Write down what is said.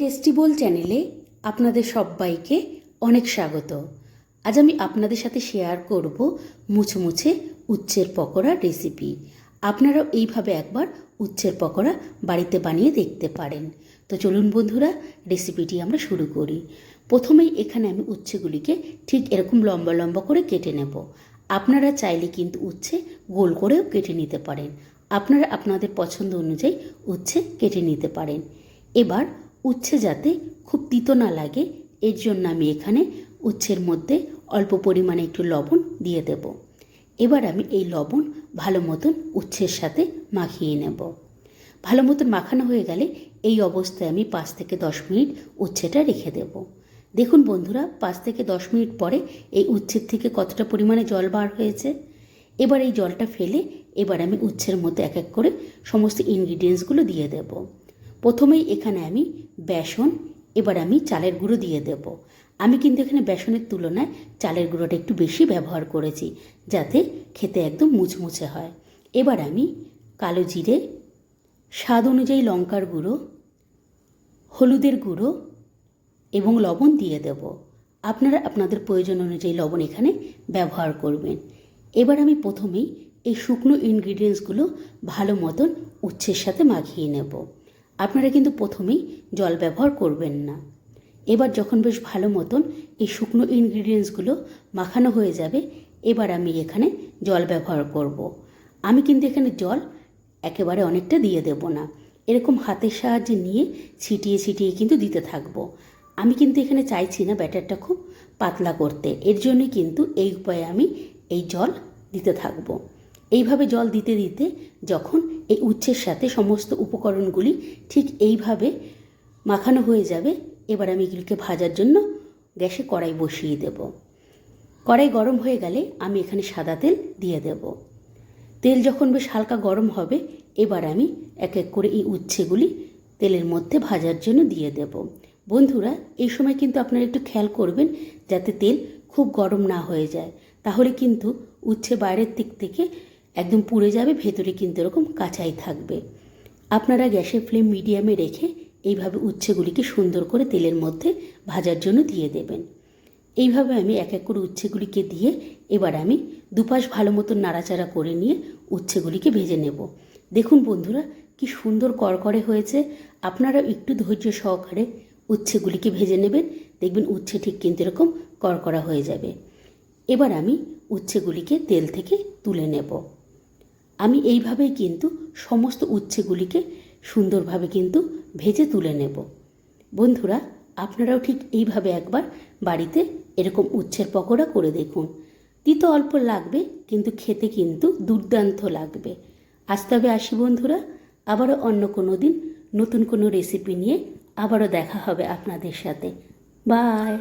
টেস্টিবল চ্যানেলে আপনাদের সবাইকে অনেক স্বাগত। আজ আমি আপনাদের সাথে শেয়ার করব মুছমুছে উচ্ছের পকোড়া রেসিপি। আপনারাও এইভাবে একবার উচ্ছের পকোড়া বাড়িতে বানিয়ে দেখতে পারেন। তো চলুন বন্ধুরা, রেসিপিটি আমরা শুরু করি। প্রথমেই এখানে আমি উচ্ছেগুলিকে ঠিক এরকম লম্বা লম্বা করে কেটে নেব। আপনারা চাইলে কিন্তু উচ্ছে গোল করেও কেটে নিতে পারেন। আপনারা আপনাদের পছন্দ অনুযায়ী উচ্ছে কেটে নিতে পারেন। এবার উচ্ছে যাতে খুব তিতো না লাগে, এর জন্য আমি এখানে উচ্ছের মধ্যে অল্প পরিমাণে একটু লবণ দিয়ে দেব। এবার আমি এই লবণ ভালো মতন উচ্ছের সাথে মাখিয়ে নেব। ভালো মতন মাখানো হয়ে গেলে এই অবস্থায় আমি পাঁচ থেকে দশ মিনিট উচ্ছেটা রেখে দেব। দেখুন বন্ধুরা, পাঁচ থেকে দশ মিনিট পরে এই উচ্ছের থেকে কতটা পরিমাণে জল বার হয়েছে। এবার এই জলটা ফেলে এবার আমি উচ্ছের মধ্যে এক এক করে সমস্ত ইনগ্রিডিয়েন্টসগুলো দিয়ে দেব। প্রথমেই এখানে আমি বেসন, এবার আমি চালের গুঁড়ো দিয়ে দেব। আমি কিন্তু এখানে বেসনের তুলনায় চালের গুঁড়োটা একটু বেশি ব্যবহার করেছি, যাতে খেতে একদম মুচমুচে হয়। এবার আমি কালো জিরে, স্বাদ অনুযায়ী লঙ্কার গুঁড়ো, হলুদের গুঁড়ো এবং লবণ দিয়ে দেব। আপনারা, আপনাদের প্রয়োজন অনুযায়ী লবণ এখানে ব্যবহার করবেন। এবার আমি প্রথমেই এই শুকনো ইনগ্রিডিয়েন্টসগুলো ভালো মতন উচ্ছের সাথে মাখিয়ে নেব। আপনারা কিন্তু প্রথমেই জল ব্যবহার করবেন না। এবার যখন বেশ ভালো মতন এই শুকনো ইনগ্রিডিয়েন্টসগুলো মাখানো হয়ে যাবে, এবার আমি এখানে জল ব্যবহার করব। আমি কিন্তু এখানে জল একেবারে অনেকটা দিয়ে দেব না। এরকম হাতের সাহায্যে নিয়ে ছিটিয়ে ছিটিয়ে কিন্তু দিতে থাকব। আমি কিন্তু এখানে চাইছি না ব্যাটারটা খুব পাতলা করতে। এর জন্যই কিন্তু এই উপায়ে আমি এই জল দিতে থাকব। এইভাবে জল দিতে দিতে যখন এই উচ্ছের সাথে সমস্ত উপকরণগুলি ঠিক এইভাবে মাখানো হয়ে যাবে, এবার আমি এগুলিকে ভাজার জন্য গ্যাসে কড়াই বসিয়ে দেব। কড়াই গরম হয়ে গেলে আমি এখানে সাদা তেল দিয়ে দেব। তেল যখন বেশ হালকা গরম হবে, এবার আমি এক এক করে এই উচ্ছেগুলি তেলের মধ্যে ভাজার জন্য দিয়ে দেব। বন্ধুরা, এই সময় কিন্তু আপনারা একটু খেয়াল করবেন যাতে তেল খুব গরম না হয়ে যায়। তাহলে কিন্তু উচ্ছে বাইরের দিক থেকে একদম পুড়ে যাবে, ভেতরে কিন্তু এরকম কাঁচাই থাকবে। আপনারা গ্যাসের ফ্লেম মিডিয়ামে রেখে এইভাবে উচ্ছেগুলিকে সুন্দর করে তেলের মধ্যে ভাজার জন্য দিয়ে দেবেন। এইভাবে আমি এক এক করে উচ্ছেগুলিকে দিয়ে এবার আমি দুপাশ ভালো মতন নাড়াচাড়া করে নিয়ে উচ্ছেগুলিকে ভেজে নেব। দেখুন বন্ধুরা, কি সুন্দর করকরে হয়েছে। আপনারা একটু ধৈর্য সহকারে উচ্ছেগুলিকে ভেজে নেবেন, দেখবেন উচ্ছে ঠিক কিন্তু এরকম করকরা হয়ে যাবে। এবার আমি উচ্ছেগুলিকে তেল থেকে তুলে নেব। আমি এইভাবেই কিন্তু সমস্ত উচ্ছেগুলিকে সুন্দরভাবে কিন্তু ভেজে তুলে নেব। বন্ধুরা, আপনারাও ঠিক এইভাবে একবার বাড়িতে এরকম উচ্ছের পকোড়া করে দেখুন। তিতো অল্প লাগবে, কিন্তু খেতে কিন্তু দুর্দান্ত লাগবে। আজ তবে আসি বন্ধুরা, আবারও অন্য কোনো দিন নতুন কোনো রেসিপি নিয়ে আবারও দেখা হবে আপনাদের সাথে। বাই